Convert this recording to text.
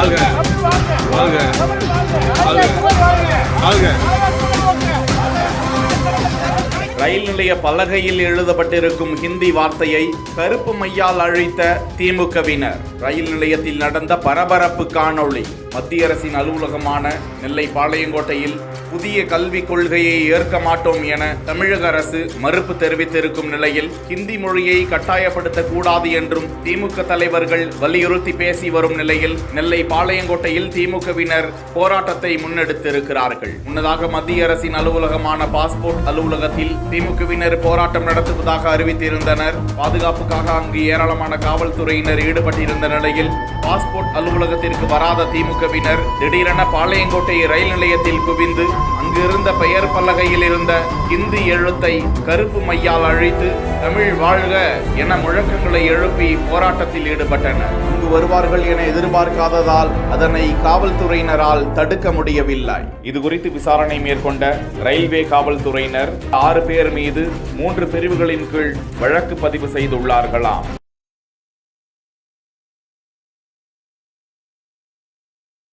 வாழ்க. வாழ்க. வாழ்க. ரயில் நிலைய பலகையில் எழுதப்பட்டிருக்கும் ஹிந்தி வார்த்தையை கருப்பு மையால் அழித்த திமுகவினர். ரயில் நிலையத்தில் நடந்த பரபரப்பு காணொளி. மத்திய அரசின் அலுவலகமான நெல்லை பாளையங்கோட்டையில் புதிய கல்விக் கொள்கையை ஏற்க மாட்டோம் என தமிழக அரசு மறுப்பு தெரிவித்திருக்கும் நிலையில் ஹிந்தி மொழியை கட்டாயப்படுத்தக்கூடாது என்றும் திமுக தலைவர்கள் வலியுறுத்தி பேசி வரும் நிலையில் நெல்லை பாளையங்கோட்டையில் திமுகவினர் போராட்டத்தை முன்னெடுத்திருக்கிறார்கள். முன்னதாக மத்திய அரசின் அலுவலகமான பாஸ்போர்ட் அலுவலகத்தில் திமுகவினர் போராட்டம் நடத்துவதாக அறிவித்திருந்தனர். பாதுகாப்புக்காக அங்கு ஏராளமான காவல்துறையினர் ஈடுபட்டிருந்த நிலையில் பாஸ்போர்ட் அலுவலகத்திற்கு வராத திமுக திமுகவினர் திடீரென பாளையங்கோட்டை ரயில் நிலையத்தில் குவிந்து அங்கிருந்த பெயர் பலகையில் இருந்த இந்தி எழுத்தை கருப்பு மையால் அழித்து தமிழ் வாழ்க என முழக்கங்களை எழுப்பி போராட்டத்தில் ஈடுபட்டனர். அங்கு வருவார்கள் என எதிர்பார்க்காததால் அதனை காவல்துறையினரால் தடுக்க முடியவில்லை. இது குறித்து விசாரணை மேற்கொண்ட ரயில்வே காவல்துறையினர் ஆறு பேர் மீது மூன்று பிரிவுகளின் கீழ் வழக்கு பதிவு செய்துள்ளார்களாம்.